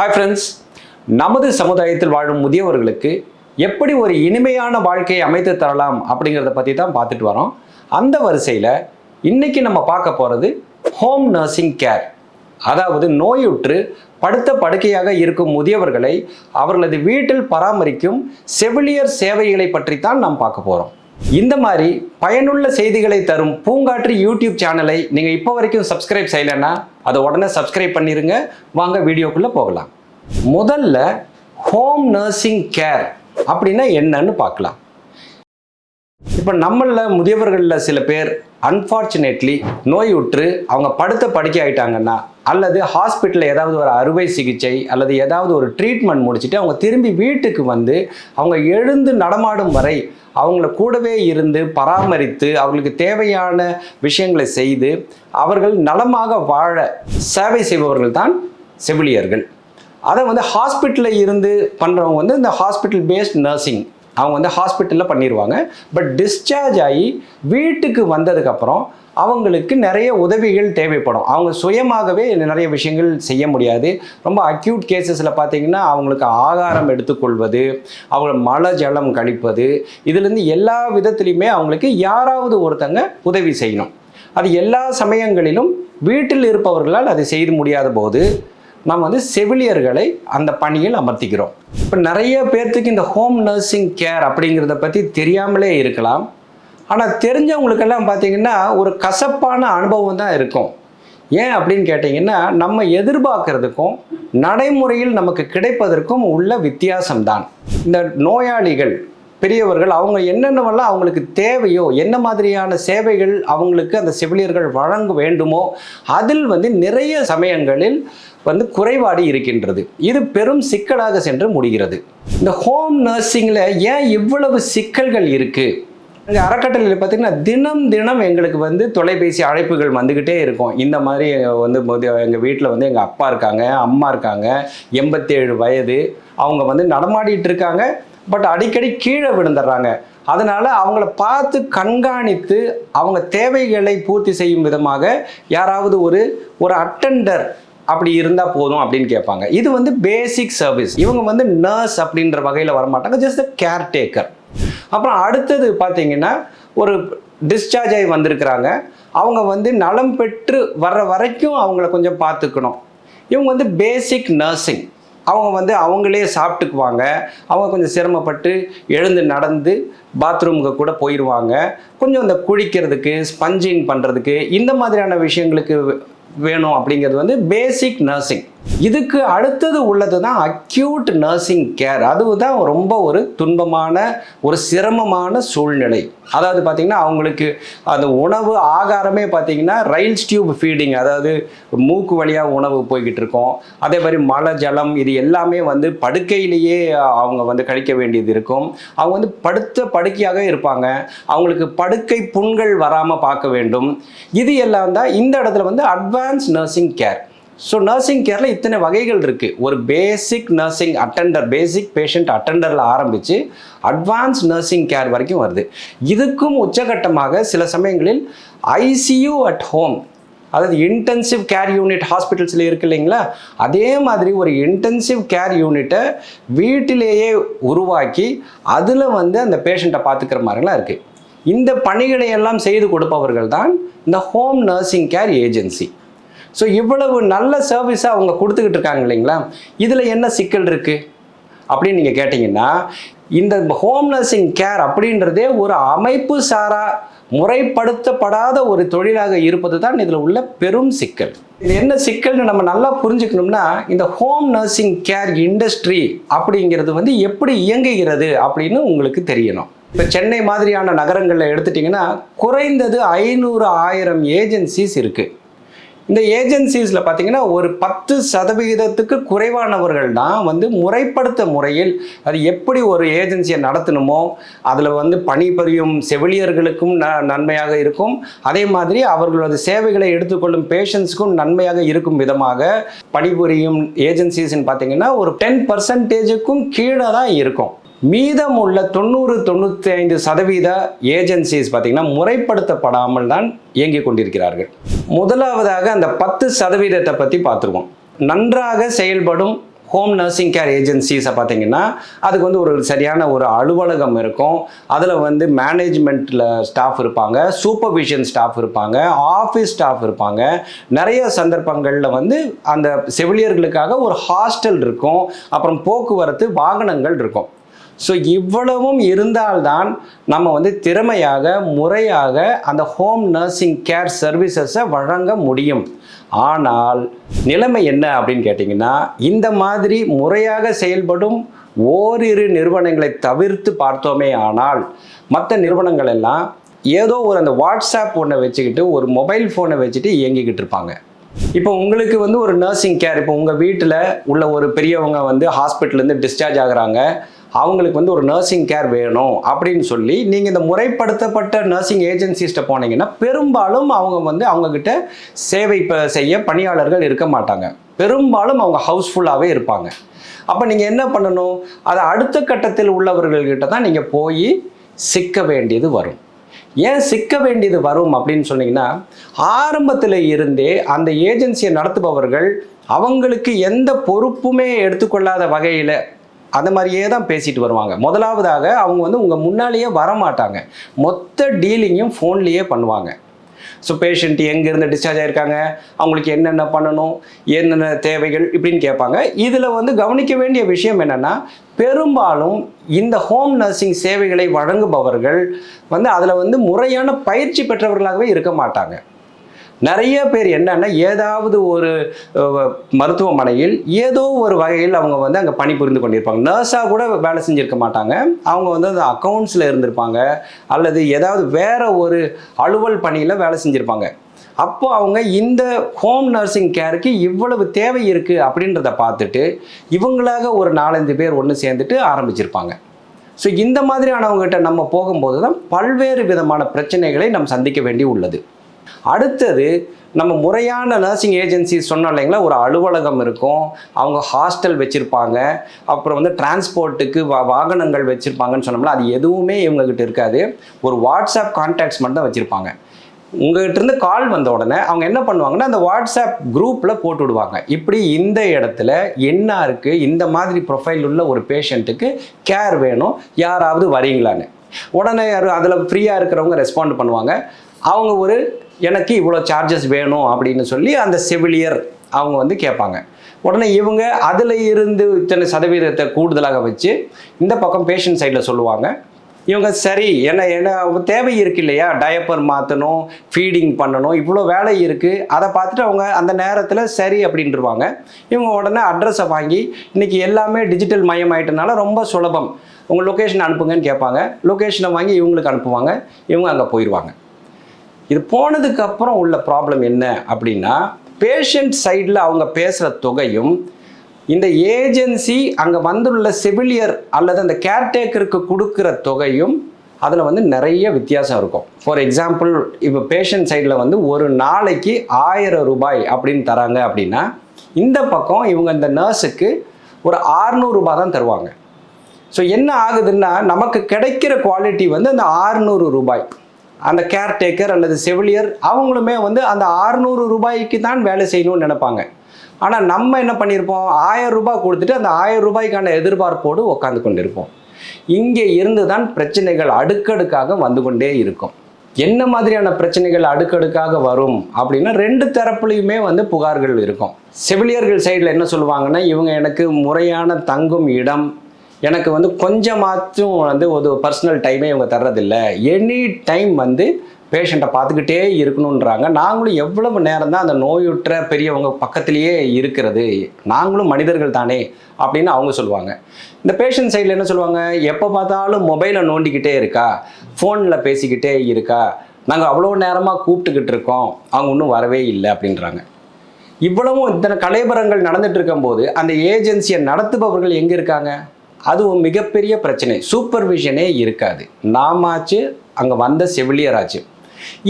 Hi friends நமது சமுதாயத்தில் வாழும் முதியவர்களுக்கு எப்படி ஒரு இனிமையான வாழ்க்கையை அமைத்து தரலாம் அப்படிங்கிறத பற்றி தான் பார்த்துட்டு வரோம். அந்த வரிசையில் இன்னைக்கு நம்ம பார்க்க போகிறது ஹோம் நர்சிங் கேர் அதாவது நோயுற்று படுத்த படுக்கையாக இருக்கும் முதியவர்களை அவர்களது வீட்டில் பராமரிக்கும் செவிலியர் சேவைகளை பற்றி தான் நாம் பார்க்க போகிறோம் இந்த மாதிரி பயனுள்ள செய்திகளை தரும் பூங்காற்று யூடியூப் சேனலை நீங்கள் இப்போ வரைக்கும் சப்ஸ்கிரைப் செய்யலைன்னா அதை உடனே சப்ஸ்கிரைப் பண்ணிடுங்க வாங்க வீடியோக்குள்ளே போகலாம். முதல்ல ஹோம் நர்சிங் கேர் அப்படின்னா என்னன்னு பார்க்கலாம். இப்போ நம்மளில் முதியவர்களில் சில பேர் அன்ஃபார்ச்சுனேட்லி நோயுற்று அவங்க படுத்த படுக்கை ஆயிட்டாங்கன்னா அல்லது ஹாஸ்பிட்டலில் ஏதாவது ஒரு அறுவை சிகிச்சை அல்லது ஏதாவது ஒரு ட்ரீட்மெண்ட் முடிச்சுட்டு அவங்க திரும்பி வீட்டுக்கு வந்து அவங்க எழுந்து நடமாடும் வரை அவங்கள கூடவே இருந்து பராமரித்து அவர்களுக்கு தேவையான விஷயங்களை செய்து அவர்கள் நலமாக வாழ சேவை செய்பவர்கள் தான் செவிலியர்கள். அதை வந்து ஹாஸ்பிட்டலில் இருந்து பண்ணுறவங்க வந்து இந்த ஹாஸ்பிட்டல் பேஸ்ட் நர்சிங் அவங்க வந்து ஹாஸ்பிட்டலில் பண்ணிடுவாங்க பட் டிஸ்சார்ஜ் ஆகி வீட்டுக்கு வந்ததுக்கப்புறம் அவங்களுக்கு நிறைய உதவிகள் தேவைப்படும். அவங்க சுயமாகவே நிறைய விஷயங்கள் செய்ய முடியாது. ரொம்ப அக்யூட் கேசஸில் பார்த்தீங்கன்னா அவங்களுக்கு ஆகாரம் எடுத்துக்கொள்வது அவங்க மல ஜலம் கழிப்பது இதுலேருந்து எல்லா விதத்துலையுமே அவங்களுக்கு யாராவது ஒருத்தங்க உதவி செய்யணும். அது எல்லா சமயங்களிலும் வீட்டில் இருப்பவர்களால் அதை செய்து முடியாத போது நம்ம வந்து செவிலியர்களை அந்த பணியில் அமர்த்திக்கிறோம். இப்போ நிறைய பேர்த்துக்கு இந்த ஹோம் நர்சிங் கேர் அப்படிங்கிறத பற்றி தெரியாமலே இருக்கலாம். ஆனால் தெரிஞ்சவங்களுக்கெல்லாம் பார்த்தீங்கன்னா ஒரு கசப்பான அனுபவம் தான் இருக்கும். ஏன் அப்படின்னு கேட்டிங்கன்னா நம்ம எதிர்பார்க்கறதுக்கும் நடைமுறையில் நமக்கு கிடைப்பதற்கும் உள்ள வித்தியாசம்தான். இந்த நோயாளிகள் பெரியவர்கள் அவங்க என்னென்னவெல்லாம் அவங்களுக்கு தேவையோ என்ன மாதிரியான சேவைகள் அவங்களுக்கு அந்த செவிலியர்கள் வழங்க வேண்டுமோ அதில் வந்து நிறைய சமயங்களில் வந்து குறைபாடு இருக்கின்றது. இது பெரும் சிக்கலாக சென்று முடிகிறது. இந்த ஹோம் நர்சிங்கில் ஏன் இவ்வளவு சிக்கல்கள் இருக்குது இங்கே அறக்கட்டளையில் பார்த்தீங்கன்னா தினம் தினம் எங்களுக்கு வந்து தொலைபேசி அழைப்புகள் வந்துக்கிட்டே இருக்கும். இந்த மாதிரி வந்து எங்கள் வீட்டில் வந்து எங்கள் அப்பா இருக்காங்க அம்மா இருக்காங்க எண்பத்தேழு வயது. அவங்க வந்து நடமாடிட்டு இருக்காங்க பட் அடிக்கடி கீழே விழுந்துடுறாங்க. அதனால் அவங்கள பார்த்து கண்காணித்து அவங்க தேவைகளை பூர்த்தி செய்யும் விதமாக யாராவது ஒரு ஒரு அட்டெண்டர் அப்படி இருந்தால் போதும் அப்படின்னு கேட்பாங்க. இது வந்து பேசிக் சர்வீஸ் இவங்க வந்து நர்ஸ் அப்படின்ற வகையில் வரமாட்டாங்க ஜஸ்ட் கேர் டேக்கர் அப்புறம் அடுத்தது பார்த்தீங்கன்னா ஒரு டிஸ்சார்ஜ் ஆகி வந்திருக்கிறாங்க. அவங்க வந்து நலம் பெற்று வர்ற வரைக்கும் அவங்கள கொஞ்சம் பார்த்துக்கணும். இவங்க வந்து பேசிக் நர்சிங் அவங்க வந்து அவங்களே சாப்பிட்டுக்குவாங்க. அவங்க கொஞ்சம் சிரமப்பட்டு எழுந்து நடந்து பாத்ரூமுக்கு கூட போயிடுவாங்க கொஞ்சம் இந்த குளிக்கிறதுக்கு ஸ்பஞ்சிங் பண்ணுறதுக்கு இந்த மாதிரியான விஷயங்களுக்கு வேணும் அப்படிங்கிறது வந்து பேசிக் நர்சிங் இதுக்கு அடுத்தது உள்ளது தான் அக்யூட் நர்சிங் கேர் அதுதான் ரொம்ப ஒரு துன்பமான ஒரு சிரமமான சூழ்நிலை. அதாவது பார்த்திங்கன்னா அவங்களுக்கு அந்த உணவு ஆகாரமே பார்த்திங்கன்னா ரயில் டியூப் ஃபீடிங் அதாவது மூக்கு வழியாக உணவு போய்கிட்டு இருக்கோம். அதே மாதிரி மழை ஜலம் இது எல்லாமே வந்து படுக்கையிலேயே அவங்க வந்து கழிக்க வேண்டியது இருக்கும். அவங்க வந்து படுத்த படுக்கையாக இருப்பாங்க. அவங்களுக்கு படுக்கை புண்கள் வராமல் பார்க்க வேண்டும். இது எல்லாம் தான் இந்த இடத்துல வந்து advance nursing care so nursing கேரில் இத்தனை வகைகள் இருக்குது ஒரு basic nursing attender basic patient அட்டெண்டரில் ஆரம்பித்து அட்வான்ஸ் நர்சிங் கேர் வரைக்கும் வருது. இதுக்கும் உச்சகட்டமாக சில சமயங்களில் ஐசியூ அட் ஹோம் அதாவது இன்டென்சிவ் கேர் யூனிட் ஹாஸ்பிட்டல்ஸில் இருக்கு இல்லைங்களா? அதே மாதிரி ஒரு இன்டென்சிவ் கேர் யூனிட்டை வீட்டிலேயே உருவாக்கி அதில் வந்து அந்த பேஷண்ட்டை பார்த்துக்கிற மாதிரிலாம் இருக்குது இந்த பணிகளை எல்லாம் செய்து கொடுப்பவர்கள் தான் இந்த home nursing care agency so இவ்வளவு நல்ல சர்வீஸை அவங்க கொடுத்துக்கிட்டு இருக்காங்க இல்லைங்களா? இதில் என்ன சிக்கல் இருக்குது அப்படின்னு நீங்கள் கேட்டிங்கன்னா இந்த ஹோம் நர்சிங் கேர் அப்படின்றதே ஒரு அமைப்பு சாரா முறைப்படுத்தப்படாத ஒரு தொழிலாக இருப்பது தான் இதில் உள்ள பெரும் சிக்கல். இது என்ன சிக்கல்னு நம்ம நல்லா புரிஞ்சுக்கணும்னா இந்த ஹோம் நர்சிங் கேர் இண்டஸ்ட்ரி அப்படிங்கிறது வந்து எப்படி இயங்குகிறது அப்படின்னு உங்களுக்கு தெரியணும். இப்போ சென்னை மாதிரியான நகரங்களில் எடுத்துட்டிங்கன்னா குறைந்தது ஐநூறு ஆயிரம் ஏஜென்சிஸ் இருக்குது இந்த ஏஜென்சிஸில் பார்த்தீங்கன்னா ஒரு பத்து சதவிகிதத்துக்கு குறைவானவர்கள் தான் வந்து முறைப்படுத்த முறையில் அது எப்படி ஒரு ஏஜென்சியை நடத்தணுமோ அதில் வந்து பணிபுரியும் செவிலியர்களுக்கும் ந நன்மையாக இருக்கும். அதே மாதிரி அவர்களது சேவைகளை எடுத்துக்கொள்ளும் பேஷண்ட்ஸ்க்கும் நன்மையாக இருக்கும் விதமாக பணிபுரியும் ஏஜென்சிஸ்ன்னு பார்த்தீங்கன்னா ஒரு டென் பர்சன்டேஜுக்கும் கீழே தான் இருக்கும். மீதம் உள்ள தொண்ணூறு தொண்ணூற்றி ஐந்து சதவீத ஏஜென்சிஸ் பார்த்திங்கன்னா முறைப்படுத்தப்படாமல் தான் இயங்கிக் கொண்டிருக்கிறார்கள். முதலாவதாக அந்த பத்து சதவீதத்தை பற்றி பார்த்துருவோம். நன்றாக செயல்படும் ஹோம் நர்சிங் கேர் ஏஜென்சிஸை பார்த்தீங்கன்னா அதுக்கு வந்து ஒரு சரியான ஒரு அலுவலகம் இருக்கும். அதில் வந்து மேனேஜ்மெண்ட்டில் ஸ்டாஃப் இருப்பாங்க சூப்பர்விஷன் ஸ்டாஃப் இருப்பாங்க ஆஃபீஸ் ஸ்டாஃப் இருப்பாங்க. நிறைய சந்தர்ப்பங்களில் வந்து அந்த செவிலியர்களுக்காக ஒரு ஹாஸ்டல் இருக்கும். அப்புறம் போக்குவரத்து வாகனங்கள் இருக்கும். ஸோ இவ்வளவும் இருந்தால்தான் நம்ம வந்து திறமையாக முறையாக அந்த ஹோம் நர்சிங் கேர் சர்வீசஸை வழங்க முடியும். ஆனால் நிலைமை என்ன அப்படின்னு கேட்டிங்கன்னா இந்த மாதிரி முறையாக செயல்படும் ஓரிரு நிறுவனங்களை தவிர்த்து பார்த்தோமே ஆனால் மற்ற நிறுவனங்கள் எல்லாம் ஏதோ ஒரு அந்த வாட்ஸ்அப் ஒன்றை வச்சுக்கிட்டு ஒரு மொபைல் ஃபோனை வச்சுட்டு இயங்கிக்கிட்டு இருப்பாங்க. இப்போ உங்களுக்கு வந்து ஒரு நர்சிங் கேர் இப்போ உங்கள் வீட்டில் உள்ள ஒரு பெரியவங்க வந்து ஹாஸ்பிட்டல்லேருந்து டிஸ்சார்ஜ் ஆகுறாங்க. அவங்களுக்கு வந்து ஒரு நர்சிங் கேர் வேணும் அப்படின்னு சொல்லி நீங்கள் இந்த முறைப்படுத்தப்பட்ட நர்சிங் ஏஜென்சிஸ்ட்டை போனீங்கன்னா பெரும்பாலும் அவங்க வந்து அவங்கக்கிட்ட சேவை செய்ய பணியாளர்கள் இருக்க மாட்டாங்க. பெரும்பாலும் அவங்க ஹவுஸ்ஃபுல்லாகவே இருப்பாங்க. அப்போ நீங்கள் என்ன பண்ணணும்? அதை அடுத்த கட்டத்தில் உள்ளவர்கள்கிட்ட தான் நீங்கள் போய் சிக்க வேண்டியது வரும். ஏன் சிக்க வேண்டியது வரும் அப்படின்னு சொன்னீங்கன்னா ஆரம்பத்தில் இருந்தே அந்த ஏஜென்சியை நடத்துபவர்கள் அவங்களுக்கு எந்த பொறுப்புமே எடுத்துக்கொள்ளாத வகையில் அந்த மாதிரியே தான் பேசிட்டு வருவாங்க. முதலாவதாக அவங்க வந்து உங்கள் முன்னாலேயே வரமாட்டாங்க. மொத்த டீலிங்கும் ஃபோன்லேயே பண்ணுவாங்க. ஸோ பேஷண்ட் எங்கேருந்து டிஸ்சார்ஜ் ஆகிருக்காங்க அவங்களுக்கு என்னென்ன பண்ணணும்? என்னென்ன தேவைகள்? இப்படின்னு கேட்பாங்க. இதில் வந்து கவனிக்க வேண்டிய விஷயம் என்னென்னா பெரும்பாலும் இந்த ஹோம் நர்சிங் சேவைகளை வழங்குபவர்கள் வந்து அதில் வந்து முறையான பயிற்சி பெற்றவர்களாகவே இருக்க மாட்டாங்க. நிறைய பேர் என்னன்னா ஏதாவது ஒரு மருத்துவமனையில் ஏதோ ஒரு வகையில் அவங்க வந்து அங்கே பணிபுரிந்து கொண்டிருப்பாங்க. நர்ஸாக கூட வேலை செஞ்சிருக்க மாட்டாங்க. அவங்க வந்து அந்த அக்கௌண்ட்ஸில் இருந்திருப்பாங்க. அல்லது ஏதாவது வேற ஒரு அலுவல் பணியில் வேலை செஞ்சுருப்பாங்க. அப்போ அவங்க இந்த ஹோம் நர்சிங் கேருக்கு இவ்வளவு தேவை இருக்குது அப்படின்றத பார்த்துட்டு இவங்களாக ஒரு நாலஞ்சு பேர் ஒன்று சேர்ந்துட்டு ஆரம்பிச்சிருப்பாங்க. ஸோ இந்த மாதிரியானவங்ககிட்ட நம்ம போகும்போது தான் பல்வேறு விதமான பிரச்சனைகளை நாம் சந்திக்க வேண்டி உள்ளது. அடுத்தது நம்ம முறையான நர்சிங் ஏஜென்சி சொன்னோம் இல்லைங்களா ஒரு அலுவலகம் இருக்கும் அவங்க ஹாஸ்டல் வச்சுருப்பாங்க அப்புறம் வந்து டிரான்ஸ்போர்ட்டுக்கு வா வாகனங்கள் வச்சுருப்பாங்கன்னு சொன்னோம்னா அது எதுவுமே இவங்ககிட்ட இருக்காது. ஒரு வாட்ஸ்அப் கான்டாக்ட்ஸ் மட்டும் தான் வச்சுருப்பாங்க. உங்ககிட்ட இருந்து கால் வந்த உடனே அவங்க என்ன பண்ணுவாங்கன்னா அந்த வாட்ஸ்அப் குரூப்பில் போட்டு விடுவாங்க. இப்படி இந்த இடத்துல என்னாருக்கு இந்த மாதிரி ப்ரொஃபைல் உள்ள ஒரு பேஷண்ட்டுக்கு கேர் வேணும் யாராவது வரீங்களான்னு உடனே அதில் ஃப்ரீயாக இருக்கிறவங்க ரெஸ்பாண்ட் பண்ணுவாங்க. அவங்க ஒரு எனக்கு இவ்வளோ சார்ஜஸ் வேணும் அப்படின்னு சொல்லி அந்த செவிலியர் அவங்க வந்து கேட்பாங்க. உடனே இவங்க அதில் இருந்து இத்தனை சதவீதத்தை கூடுதலாக வச்சு இந்த பக்கம் பேஷண்ட் சைடில் சொல்லுவாங்க. இவங்க சரி என்ன என்ன தேவை இருக்கு இல்லையா? டயப்பர் மாற்றணும் ஃபீடிங் பண்ணணும் இவ்வளோ வேலை இருக்குது அதை பார்த்துட்டு அவங்க அந்த நேரத்தில் சரி அப்படின்ட்டுருவாங்க இவங்க உடனே அட்ரஸை வாங்கி இன்றைக்கி எல்லாமே டிஜிட்டல் மயமாயிட்டனால ரொம்ப சுலபம். உங்கள் லொக்கேஷன் அனுப்புங்கன்னு கேட்பாங்க. லொக்கேஷனை வாங்கி இவங்களுக்கு அனுப்புவாங்க. இவங்க அங்கே போயிடுவாங்க இது போனதுக்கு அப்புறம் உள்ள ப்ராப்ளம் என்ன அப்படின்னா பேஷண்ட் சைடில் அவங்க பேசுகிற தொகையும் இந்த ஏஜென்சி அங்கே வந்துள்ள செவிலியர் அல்லது அந்த கேர்டேக்கருக்கு கொடுக்குற தொகையும் அதில் வந்து நிறைய வித்தியாசம் இருக்கும். ஃபார் எக்ஸாம்பிள் இப்போ பேஷண்ட் சைடில் வந்து ஒரு நாளைக்கு ஆயிரம் ரூபாய் அப்படின்னு தராங்க அப்படின்னா இந்த பக்கம் இவங்க இந்த நர்ஸுக்கு ஒரு 600 ரூபாய் தான் தருவாங்க. ஸோ என்ன ஆகுதுன்னா நமக்கு கிடைக்கிற குவாலிட்டி வந்து அந்த 600 ரூபாய். அந்த கேர்டேக்கர் அல்லது செவிலியர் அவங்களுமே வந்து அந்த 600 ரூபாய்க்கு தான் வேலை செய்யணும்னு நினைப்பாங்க. ஆனால் நம்ம என்ன பண்ணியிருப்போம் ஆயிரம் ரூபாய் கொடுத்துட்டு அந்த ஆயிரம் ரூபாய்க்கான எதிர்பார்ப்போடு உட்காந்து கொண்டிருப்போம். இங்கே இருந்து தான் பிரச்சனைகள் அடுக்கடுக்காக வந்து கொண்டே இருக்கும். என்ன மாதிரியான பிரச்சனைகள் அடுக்கடுக்காக வரும் அப்படின்னா ரெண்டு தரப்புலையுமே வந்து புகார்கள் இருக்கும். செவிலியர்கள் சைடில் என்ன சொல்லுவாங்கன்னா இவங்க எனக்கு முறையான தங்கும் இடம் எனக்கு வந்து கொஞ்சமாச்சும் வந்து ஒரு பர்சனல் டைமே இவங்க தர்றதில்ல. எனி டைம் வந்து பேஷண்ட்டை பார்த்துக்கிட்டே இருக்கணுன்றாங்க நாங்களும் எவ்வளவு நேரம் தான் அந்த நோயுற்ற பெரியவங்க பக்கத்திலேயே இருக்கிறது. நாங்களும் மனிதர்கள் தானே அப்படின்னு அவங்க சொல்லுவாங்க. இந்த பேஷண்ட் சைடில் என்ன சொல்லுவாங்க? எப்போ பார்த்தாலும் மொபைலை நோண்டிக்கிட்டே இருக்கா? ஃபோனில் பேசிக்கிட்டே இருக்கா? நாங்கள் அவ்வளோ நேரமாக கூப்பிட்டுக்கிட்டு இருக்கோம். அவங்க இன்னும் வரவே இல்லை அப்படின்றாங்க. இவ்வளவும் இத்தனை கலைபரங்கள் நடந்துட்டு இருக்கும்போது அந்த ஏஜென்சியை நடத்துபவர்கள் எங்கே இருக்காங்க? அதுவும் மிகப்பெரிய பிரச்சனை. சூப்பர்விஷனே இருக்காது. நாமாச்சு அங்கே வந்த செவிலியராச்சு.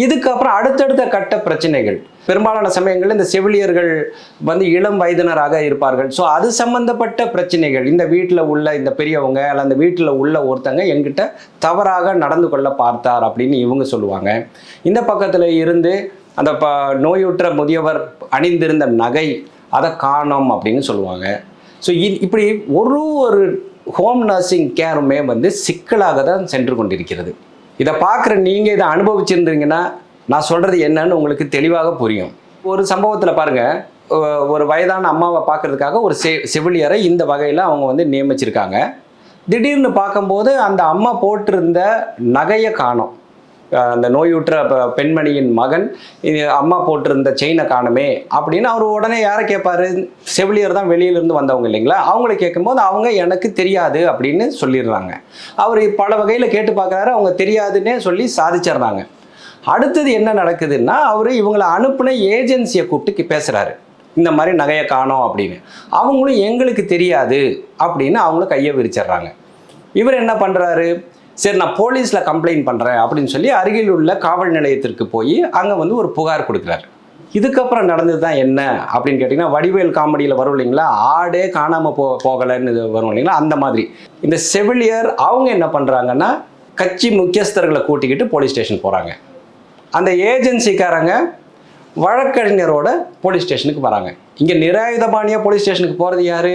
இதுக்கப்புறம் அடுத்தடுத்த கட்ட பிரச்சனைகள். பெரும்பாலான சமயங்களில் இந்த செவிலியர்கள் வந்து இளம் வயதினராக இருப்பார்கள். ஸோ அது சம்பந்தப்பட்ட பிரச்சனைகள். இந்த வீட்டில் உள்ள இந்த பெரியவங்க அல்ல அந்த வீட்டில் உள்ள ஒருத்தங்க எங்கிட்ட தவறாக நடந்து கொள்ள பார்த்தார் அப்படின்னு இவங்க சொல்லுவாங்க. இந்த பக்கத்தில் இருந்து அந்த ப நோயுற்ற முதியவர் அணிந்திருந்த நகை அதை காணோம் அப்படின்னு சொல்லுவாங்க. ஸோ இப்படி ஒரு ஒரு ஹோம் நர்சிங் கேருமே வந்து சிக்கலாக தான் சென்று கொண்டிருக்கிறது. இதை பார்க்குற நீங்கள் இதை அனுபவிச்சிருந்தீங்கன்னா நான் சொல்கிறது என்னன்னு உங்களுக்கு தெளிவாக புரியும். ஒரு சம்பவத்தில் பாருங்கள் ஒரு வயதான அம்மாவை பார்க்கறதுக்காக ஒரு செ செவிலியரை இந்த வகையில் அவங்க வந்து நியமிச்சிருக்காங்க. திடீர்னு பார்க்கும்போது அந்த அம்மா போட்டிருந்த நகையை காணோம். அந்த நோயுற்ற பெண்மணியின் மகன் இது அம்மா போட்டிருந்த செயினை காணுமே அப்படின்னு அவர் உடனே யாரை கேட்பாரு செவிலியர் தான் வெளியிலிருந்து வந்தவங்க இல்லைங்களா? அவங்கள கேட்கும்போது அவங்க எனக்கு தெரியாது அப்படின்னு சொல்லிடுறாங்க. அவர் பல வகையில் கேட்டு பார்க்குறாரு அவங்க தெரியாதுன்னே சொல்லி சாதிச்சிடுறாங்க. அடுத்தது என்ன நடக்குதுன்னா அவர் இவங்களை அனுப்புன ஏஜென்சியை கூப்பிட்டு பேசுகிறாரு இந்த மாதிரி நகையை காணோம் அப்படின்னு. அவங்களும் எங்களுக்கு தெரியாது அப்படின்னு அவங்களும் கையை விரிச்சிடுறாங்க. இவர் என்ன பண்ணுறாரு சரி நான் போலீஸில் கம்ப்ளைண்ட் பண்ணுறேன் அப்படின்னு சொல்லி அருகில் உள்ள காவல் நிலையத்திற்கு போய் அங்கே வந்து ஒரு புகார் கொடுக்குறாரு. இதுக்கப்புறம் நடந்தது தான் என்ன அப்படின்னு கேட்டிங்கன்னா வடிவேல் காமெடியில் வரும் இல்லைங்களா? ஆடே காணாமல் போ போகலைன்னு வரும் இல்லைங்களா? அந்த மாதிரி. இந்த செவிலியர் அவங்க என்ன பண்ணுறாங்கன்னா கட்சி முக்கியஸ்தர்களை கூட்டிக்கிட்டு போலீஸ் ஸ்டேஷன் போகிறாங்க அந்த ஏஜென்சிக்காரங்க வழக்கறிஞரோட போலீஸ் ஸ்டேஷனுக்கு வராங்க. இங்கே நிராயுதபாணியாக போலீஸ் ஸ்டேஷனுக்கு போகிறது யார்?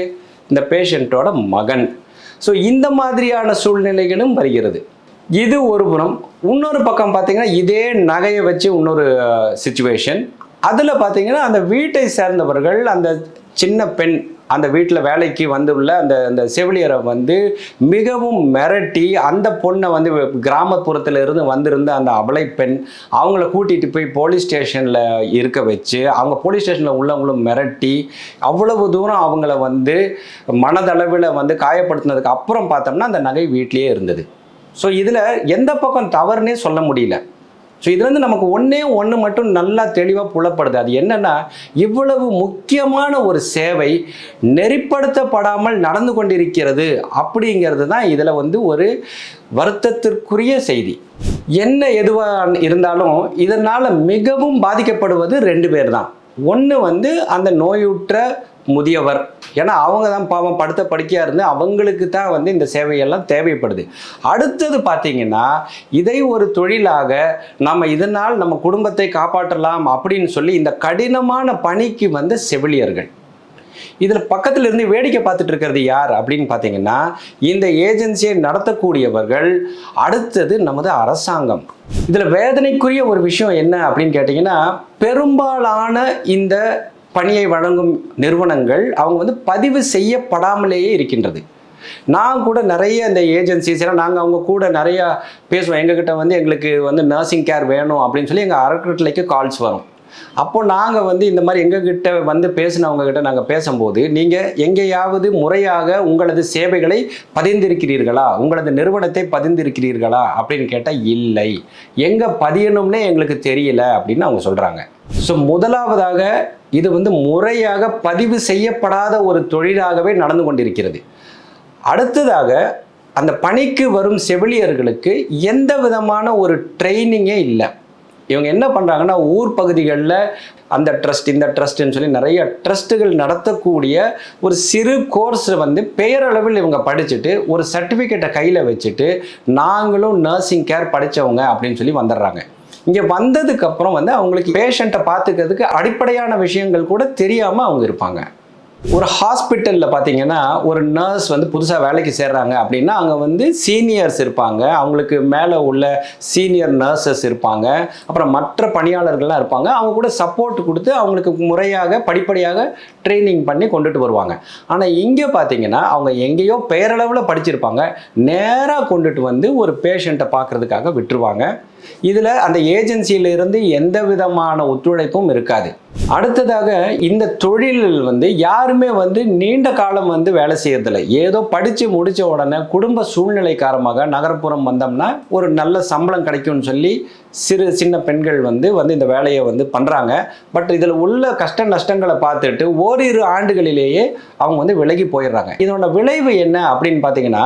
இந்த பேஷண்ட்டோட மகன். ஸோ இந்த மாதிரியான சூழ்நிலைகளும் வருகிறது. இது ஒரு புறம். இன்னொரு பக்கம் பார்த்தீங்கன்னா இதே நகையை வச்சு இன்னொரு சுச்சுவேஷன் அதில் பார்த்தீங்கன்னா அந்த வீட்டை சேர்ந்தவர்கள் அந்த சின்ன பெண் அந்த வீட்டில் வேலைக்கு வந்துள்ள அந்த அந்த செவிலியரை வந்து மிகவும் மிரட்டி அந்த பொண்ணை வந்து கிராமப்புறத்துல இருந்து வந்திருந்த அந்த அபலை பெண் அவங்கள கூட்டிகிட்டு போய் போலீஸ் ஸ்டேஷனில் இருக்க வச்சு அவங்க போலீஸ் ஸ்டேஷனில் உள்ளவங்களும் மிரட்டி அவ்வளவு தூரம் அவங்கள வந்து மனதளவில் வந்து காயப்படுத்தினதுக்கு அப்புறம் பார்த்தோம்னா அந்த நகை வீட்டிலேயே இருந்தது. ஸோ இதில் எந்த பக்கம் தவறுனே சொல்ல முடியல. ஸோ இதுலேருந்து நமக்கு ஒன்றே ஒன்று மட்டும் நல்லா தெளிவாக புலப்படுது. அது என்னன்னா இவ்வளவு முக்கியமான ஒரு சேவை நெறிப்படுத்தப்படாமல் நடந்து கொண்டிருக்கிறது அப்படிங்கிறது தான் இதில் வந்து ஒரு வருத்தத்திற்குரிய செய்தி. என்ன எதுவாக இருந்தாலும் இதனால் மிகவும் பாதிக்கப்படுவது ரெண்டு பேர் தான். ஒன்று வந்து அந்த நோயுற்ற முதியவர். ஏன்னா அவங்க தான் பாவம் படுத்த படுக்கையாக இருந்து அவங்களுக்கு தான் வந்து இந்த சேவையெல்லாம் தேவைப்படுது. அடுத்தது பார்த்தீங்கன்னா இதை ஒரு தொழிலாக நம்ம இதனால் நம்ம குடும்பத்தை காப்பாற்றலாம் அப்படின்னு சொல்லி இந்த கடினமான பணிக்கு வந்த செவிலியர்கள். இதில் பக்கத்துல இருந்து வேடிக்கை பார்த்துட்டு இருக்கிறது யார் அப்படின்னு பார்த்தீங்கன்னா இந்த ஏஜென்சியை நடத்தக்கூடியவர்கள் அடுத்தது நமது அரசாங்கம். இதில் வேதனைக்குரிய ஒரு விஷயம் என்ன அப்படின்னு கேட்டிங்கன்னா பெரும்பாலான இந்த பணியை வழங்கும் நிறுவனங்கள் அவங்க வந்து பதிவு செய்யப்படாமலேயே இருக்கின்றது. நான் கூட நிறைய இந்த ஏஜென்சிஸ் ஏன்னா நாங்கள் அவங்க கூட நிறையா பேசுவோம். எங்ககிட்ட வந்து எங்களுக்கு வந்து நர்சிங் கேர் வேணும் அப்படின்னு சொல்லி எங்கள் அறக்கட்டளைக்கு கால்ஸ் வரும். அப்போ நாங்கள் வந்து இந்த மாதிரி எங்ககிட்ட வந்து பேசினவங்க கிட்ட நாங்கள் பேசும்போது நீங்கள் எங்கேயாவது முறையாக உங்களது சேவைகளை பதிந்திருக்கிறீர்களா? உங்களது நிறுவனத்தை பதிந்திருக்கிறீர்களா? அப்படின்னு கேட்டால் இல்லை. எங்கே பதியணும்னே எங்களுக்கு தெரியல அப்படின்னு அவங்க சொல்கிறாங்க ஸோ முதலாவதாக இது வந்து முறையாக பதிவு செய்யப்படாத ஒரு தொழிலாகவே நடந்து கொண்டிருக்கிறது. அடுத்ததாக அந்த பணிக்கு வரும் செவிலியர்களுக்கு எந்த விதமான ஒரு ட்ரைனிங்கே இல்லை. இவங்க என்ன பண்ணுறாங்கன்னா ஊர் பகுதிகளில் அந்த ட்ரஸ்ட் இந்த ட்ரஸ்ட்னு சொல்லி நிறைய ட்ரஸ்ட்டுகள் நடத்தக்கூடிய ஒரு சிறு கோர்ஸ் வந்து பெயரளவில் இவங்க படிச்சுட்டு ஒரு சர்டிஃபிகேட்டை கையில் வச்சுட்டு நாங்களும் நர்சிங் கேர் படித்தவங்க அப்படின்னு சொல்லி வந்துடுறாங்க. இங்கே வந்ததுக்கப்புறம் வந்து அவங்களுக்கு பேஷண்ட்டை பார்த்துக்கிறதுக்கு அடிப்படையான விஷயங்கள் கூட தெரியாமல் அவங்க இருப்பாங்க. ஒரு ஹாஸ்பிட்டலில் பார்த்தீங்கன்னா ஒரு நர்ஸ் வந்து புதுசாக வேலைக்கு சேர்றாங்க அப்படின்னா அங்கே வந்து சீனியர்ஸ் இருப்பாங்க. அவங்களுக்கு மேலே உள்ள சீனியர் நர்சஸ் இருப்பாங்க. அப்புறம் மற்ற பணியாளர்கள்லாம் இருப்பாங்க. அவங்க கூட சப்போர்ட் கொடுத்து அவங்களுக்கு முறையாக படிப்படியாக ட்ரைனிங் பண்ணி கொண்டுட்டு வருவாங்க. ஆனால் இங்கே பார்த்தீங்கன்னா அவங்க எங்கேயோ பெயரளவில் படிச்சிருப்பாங்க. நேராக கொண்டுட்டு வந்து ஒரு பேஷண்ட்டை பார்க்குறதுக்காக விட்டுருவாங்க. இதில் அந்த ஏஜென்சியிலிருந்து எந்த விதமான ஒத்துழைப்பும் இருக்காது. அடுத்ததாக இந்த தொழிலில் வந்து யாருமே வந்து நீண்ட காலம் வந்து வேலை செய்யறதில்ல. ஏதோ படித்து முடித்த உடனே குடும்ப சூழ்நிலை காரணமாக நகர்ப்புறம் வந்தோம்னா ஒரு நல்ல சம்பளம் கிடைக்கும்னு சொல்லி சிறு சின்ன பெண்கள் வந்து வந்து இந்த வேலையை வந்து பண்ணுறாங்க பட் இதில் உள்ள கஷ்ட நஷ்டங்களை பார்த்துட்டு ஓரிரு ஆண்டுகளிலேயே அவங்க வந்து விலகி போயிடுறாங்க. இதனோட விளைவு என்ன அப்படின்னு பார்த்தீங்கன்னா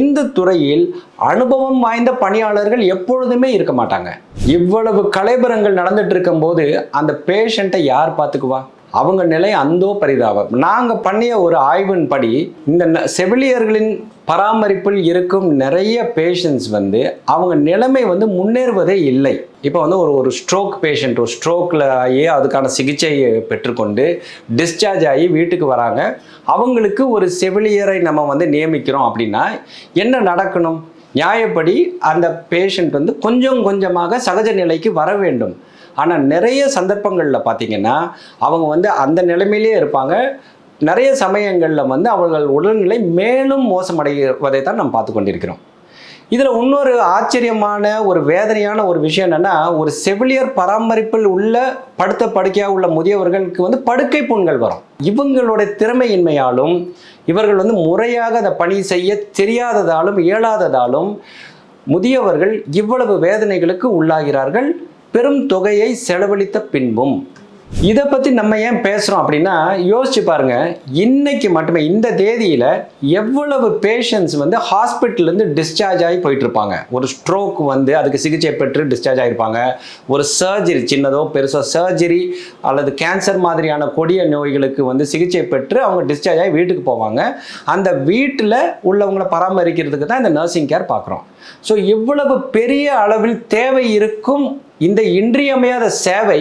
இந்த துறையில் அனுபவம் வாய்ந்த பணியாளர்கள் எப்பொழுதுமே இருக்க மாட்டாங்க. இவ்வளவு கலைபரங்கள் நடந்துட்டு இருக்கும்போது அந்த பேஷண்ட்டை யார் பார்த்துக்குவா? அவங்க நிலை அந்தோ பரிதாபம். நாங்கள் பண்ணிய ஒரு ஆய்வின்படி இந்த ந- செவிலியர்களின் பராமரிப்பில் இருக்கும் நிறைய பேஷண்ட்ஸ் வந்து அவங்க நிலைமை வந்து முன்னேறுவதே இல்லை. இப்போ வந்து ஒரு ஒரு ஸ்ட்ரோக் பேஷண்ட் ஒரு ஸ்ட்ரோக்கில் ஆகி அதுக்கான சிகிச்சையை பெற்றுக்கொண்டு டிஸ்சார்ஜ் ஆகி வீட்டுக்கு வராங்க. அவங்களுக்கு ஒரு செவிலியரை நம்ம வந்து நியமிக்கிறோம் அப்படின்னா என்ன நடக்கணும்? நியாயப்படி அந்த பேஷண்ட் வந்து கொஞ்சம் கொஞ்சமாக சகஜ நிலைக்கு வர வேண்டும். ஆனால் நிறைய சந்தர்ப்பங்களில் பார்த்தீங்கன்னா அவங்க வந்து அந்த நிலைமையிலே இருப்பாங்க. நிறைய சமயங்களில் வந்து அவர்கள் உடல்நிலை மேலும் மோசமடைவதை தான் நாம் பார்த்து கொண்டிருக்கிறோம். இதில் இன்னொரு ஆச்சரியமான ஒரு வேதனையான ஒரு விஷயம் என்னென்னா ஒரு செவிலியர் பராமரிப்பில் உள்ள படுத்த படுக்கையாக உள்ள முதியவர்களுக்கு வந்து படுக்கை புண்கள் வரும். இவங்களுடைய திறமையின்மையாலும் இவர்கள் வந்து முறையாக அந்த பணி செய்ய தெரியாததாலும் இயலாததாலும் முதியவர்கள் இவ்வளவு வேதனைகளுக்கு உள்ளாகிறார்கள். பெரும் தொகையை செலவழித்த பின்பும். இதை பற்றி நம்ம ஏன் பேசுகிறோம் அப்படின்னா யோசிச்சு பாருங்க. இன்னைக்கு மட்டுமே இந்த தேதியில் எவ்வளவு பேஷண்ட்ஸ் வந்து ஹாஸ்பிட்டல்லேருந்து டிஸ்சார்ஜ் ஆகி போயிட்டுருப்பாங்க. ஒரு ஸ்ட்ரோக் வந்து அதுக்கு சிகிச்சை பெற்று டிஸ்சார்ஜ் ஆகிருப்பாங்க ஒரு சர்ஜரி சின்னதோ பெருசோ சர்ஜரி அல்லது கேன்சர் மாதிரியான கொடிய நோய்களுக்கு வந்து சிகிச்சை பெற்று அவங்க டிஸ்சார்ஜ் ஆகி வீட்டுக்கு போவாங்க. அந்த வீட்டில் உள்ளவங்களை பராமரிக்கிறதுக்கு தான் இந்த நர்சிங் கேர் பார்க்குறோம். ஸோ இவ்வளவு பெரிய அளவில் தேவை இருக்கும் இந்த இன்றியமையாத சேவை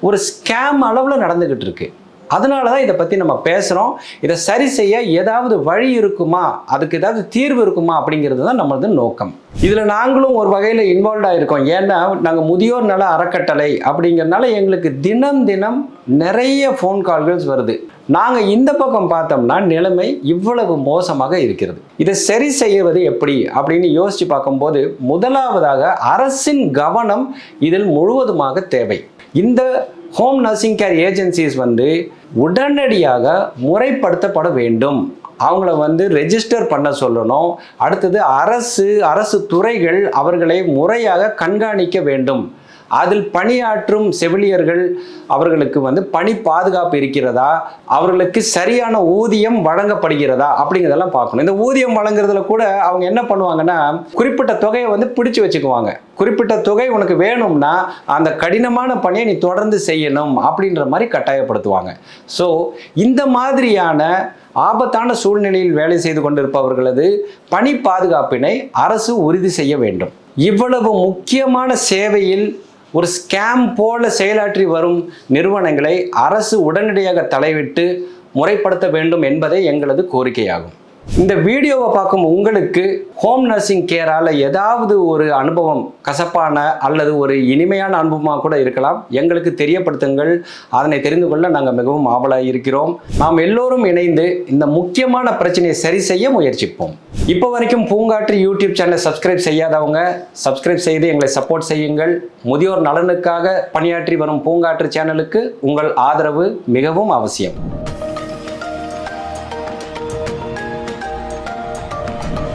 ஒரு ஸ்கேம் அளவில் நடந்துக்கிட்டு இருக்குது அதனால தான் இதை பற்றி நம்ம பேசுகிறோம் இதை சரி செய்ய ஏதாவது வழி இருக்குமா? அதுக்கு ஏதாவது தீர்வு இருக்குமா? அப்படிங்கிறது தான் நம்மளது நோக்கம். இதில் நாங்களும் ஒரு வகையில் இன்வால்வ் ஆகிருக்கோம் ஏன்னா நாங்கள் முதியோர் நல அறக்கட்டளை அப்படிங்கிறதுனால எங்களுக்கு தினம் தினம் நிறைய ஃபோன் கால்கள்ஸ் வருது. நாங்கள் இந்த பக்கம் பார்த்தோம்னா நிலைமை இவ்வளவு மோசமாக இருக்கிறது. இதை சரி செய்வது எப்படி? அப்படின்னு யோசித்து பார்க்கும்போது முதலாவதாக அரசின் கவனம் இதில் முழுவதுமாக தேவை. இந்த ஹோம் நர்சிங் கேர் ஏஜென்சிஸ் வந்து உடனடியாக முறைப்படுத்தப்பட வேண்டும். அவங்கள வந்து ரெஜிஸ்டர் பண்ண சொல்லணும். அடுத்தது அரசு அரசு துறைகள் அவர்களை முறையாக கண்காணிக்க வேண்டும். அதில் பணியாற்றும் செவிலியர்கள் அவர்களுக்கு வந்து பணி பாதுகாப்பு இருக்கிறதா? அவர்களுக்கு சரியான ஊதியம் வழங்கப்படுகிறதா? அப்படிங்கிறதெல்லாம் பார்க்கணும். இந்த ஊதியம் வழங்குறதுல கூட அவங்க என்ன பண்ணுவாங்கன்னா குறிப்பிட்ட தொகையை வந்து பிடிச்சு வச்சுக்குவாங்க. குறிப்பிட்ட தொகை உனக்கு வேணும்னா அந்த கடினமான பணியை நீ தொடர்ந்து செய்யணும் அப்படின்ற மாதிரி கட்டாயப்படுத்துவாங்க. ஸோ இந்த மாதிரியான ஆபத்தான சூழ்நிலையில் வேலை செய்து கொண்டிருப்பவர்களது பணி பாதுகாப்பினை அரசு உறுதி செய்ய வேண்டும். இவ்வளவு முக்கியமான சேவையில் ஒரு ஸ்கேம் போல செயலாற்றி வரும் நிறுவனங்களை அரசு உடனடியாக தலையிட்டு முறைப்படுத்த வேண்டும் என்பதே எங்களது கோரிக்கையாகும். இந்த வீடியோவை பார்க்கும் உங்களுக்கு ஹோம் நர்சிங் கேரால் ஏதாவது ஒரு அனுபவம் கசப்பான அல்லது ஒரு இனிமையான அனுபவமாக கூட இருக்கலாம். எங்களுக்கு தெரியப்படுத்துங்கள். அதனை தெரிந்து கொள்ள நாங்கள் மிகவும் ஆவலாக இருக்கிறோம். நாம் எல்லோரும் இணைந்து இந்த முக்கியமான பிரச்சனையை சரி செய்ய முயற்சிப்போம். இப்போ வரைக்கும் பூங்காற்று யூடியூப் சேனலை சப்ஸ்கிரைப் செய்யாதவங்க சப்ஸ்கிரைப் செய்து எங்களை சப்போர்ட் செய்யுங்கள். முதியோர் நலனுக்காக பணியாற்றி வரும் பூங்காற்று சேனலுக்கு உங்கள் ஆதரவு மிகவும் அவசியம்.